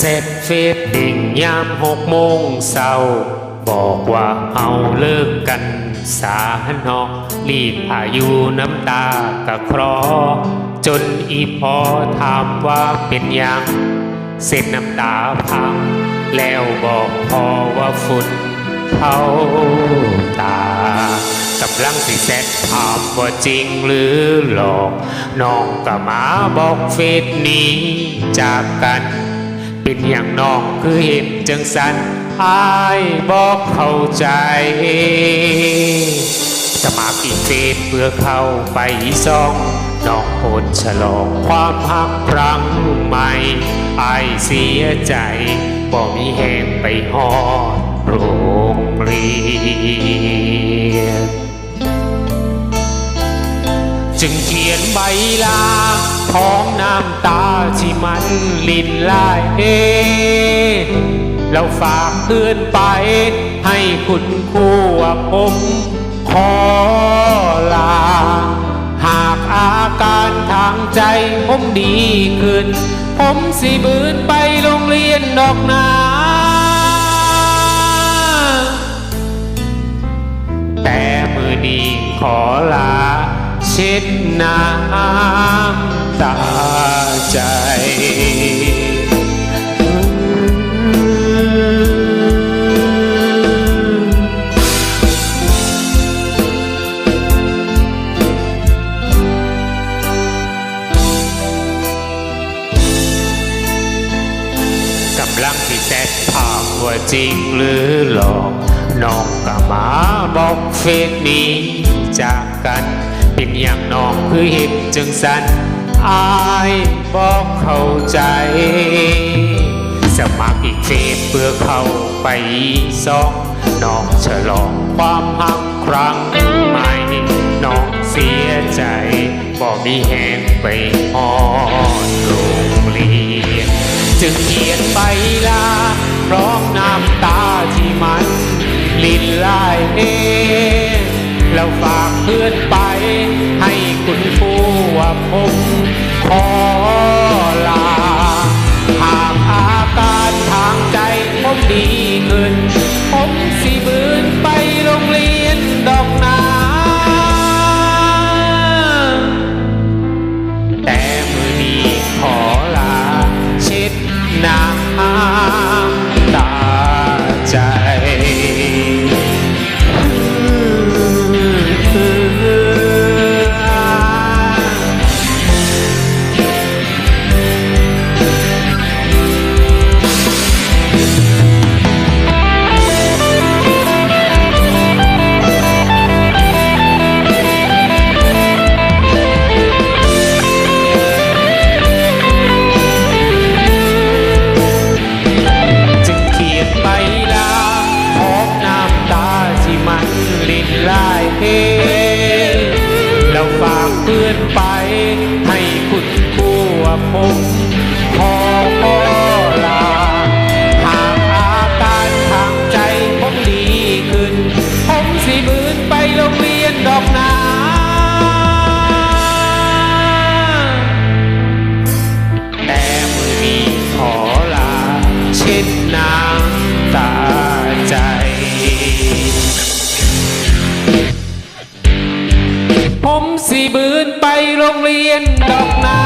เสร็จเฟซดิ่งยามหกโมงเศร้าบอกว่าเอาเลิกกันสาเนอรีบพายุน้ำตากะครอ จนอีพอถามว่าเป็นยังเสร็จน้ำตาพัง แล้วบอกพอว่าฝุ่นเขาตากำลังสิแซดถามว่าจริงหรือหลอก น้องก็มาบอกเฟซนี้จากกัน เป็นอย่างน้องคือเห็นจังสันอายบอกเข้าใจ สมัครอีกเฟซเพื่อเข้าไปซ่องน้องโอนฉลองความหักครั้งใหม่อายเสียใจบ่มีแหงไปฮอดโรงเรียน จึงเขียนใบลาพร้อมน้ำตาที่มันลินลายเอเราฝากเพื่อนไปให้คุณครูว่าผมขอลา หากอาการทางใจผมดีขึ้น ผมสิบืนไปโรงเรียนดอกนาแต่มือนี้ขอลา ช็ดน้ำตาใจกำลังที่แซดภาพว่าจริงหรือหลอกน้องก็มาบอกเฟซนี้จากกัน เป็นอย่างน้องคือเห็นจังสันอายบอกเข้าใจ สมัครอีกเฟซเพื่อเข้าไปซองน้องฉลองความหักครั้งใหม่น้องเสียใจบ่มีแหงไปฮอดโรงเรียนจึงเขียนใบลาพร้อมน้ำตาที่มันลินลายเอง แล้วฝากเพื่อนไปให้คุณผู้ว่าผมขอา ผมสี่บืนไปโรงเรียนดอกนา